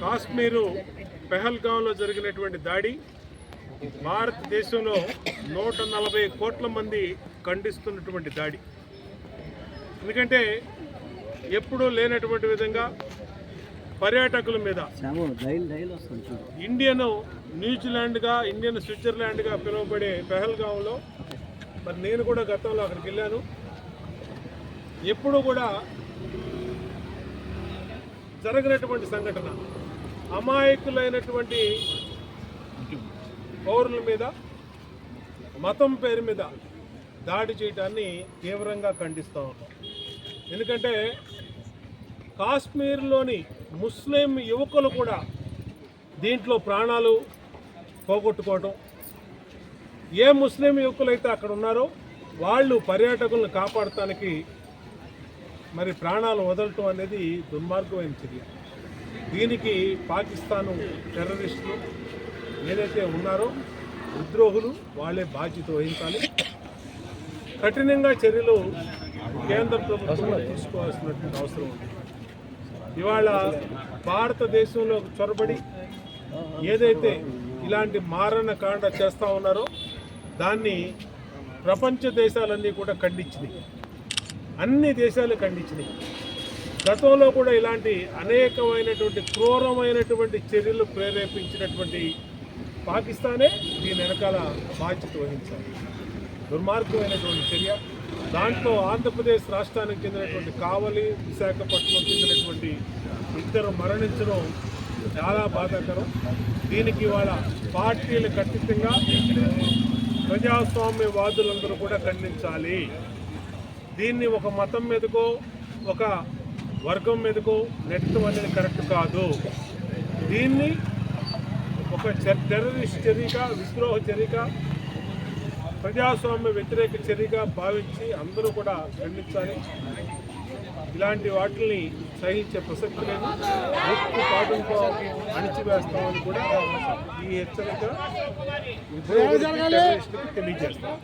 కాశ్మీరు పెహల్గాంలో జరిగినటువంటి దాడి భారతదేశంలో నూట నలభై కోట్ల మంది ఖండిస్తున్నటువంటి దాడి. ఎందుకంటే ఎప్పుడూ లేనటువంటి విధంగా పర్యాటకుల మీద ఇండియన్ న్యూజిలాండ్గా ఇండియన్ స్విట్జర్లాండ్గా పిలువబడే పెహల్గాంలో మరి నేను కూడా గతంలో అక్కడికి వెళ్ళాను. ఎప్పుడు కూడా జరగనటువంటి సంఘటన అమాయకులైనటువంటి పౌరుల మీద మతం పేరు మీద దాడి చేయటాన్ని తీవ్రంగా ఖండిస్తూ ఉన్నాం. ఎందుకంటే కాశ్మీర్లోని ముస్లిం యువకులు కూడా దీంట్లో ప్రాణాలు పోగొట్టుకోవడం ఏ ముస్లిం యువకులైతే అక్కడ ఉన్నారో వాళ్ళు పర్యాటకులను కాపాడటానికి మరి ప్రాణాలు వదలటం అనేది దుర్మార్గమైన చర్య. దీనికి పాకిస్తాను టెర్రరిస్టులు ఏదైతే ఉన్నారో విద్రోహులు వాళ్ళే బాధ్యత వహించాలి. కఠినంగా చర్యలు కేంద్ర ప్రభుత్వం తీసుకోవాల్సినటువంటి అవసరం ఉంది. ఇవాళ భారతదేశంలో చొరబడి ఏదైతే ఇలాంటి మారణ కాండ చేస్తూ ఉన్నారో దాన్ని ప్రపంచ దేశాలన్నీ కూడా ఖండించినాయి అన్ని దేశాలు ఖండించినాయి. గతంలో కూడా ఇలాంటి అనేకమైనటువంటి క్రూరమైనటువంటి చర్యలు ప్రేరేపించినటువంటి పాకిస్తానే దీని వెనకాల బాధ్యత వహించాలి. దుర్మార్గమైనటువంటి చర్య. దాంట్లో ఆంధ్రప్రదేశ్ రాష్ట్రానికి చెందినటువంటి కావలి విశాఖపట్నం చెందినటువంటి ఇద్దరు మరణించడం చాలా బాధాకరం. దీనికి ఇవాళ పార్టీలు ఖచ్చితంగా ప్రజాస్వామ్యవాదులందరూ కూడా ఖండించాలి. దీన్ని ఒక మతం మీదకో ఒక వర్గం మీదకో నెట్టడం అనేది కరెక్ట్ కాదు. దీన్ని ఒక టెర్రరిస్ట్ చర్యగా విద్రోహ చర్యగా ప్రజాస్వామ్య వ్యతిరేక చర్యగా భావించి అందరూ కూడా ఖండించాలి. ఇలాంటి వాటిని సహించే ప్రసక్తి లేదు. ఉక్కు పాటుతో అణిచివేస్తామని కూడా ఈ హెచ్చరిక తెలియజేస్తాం.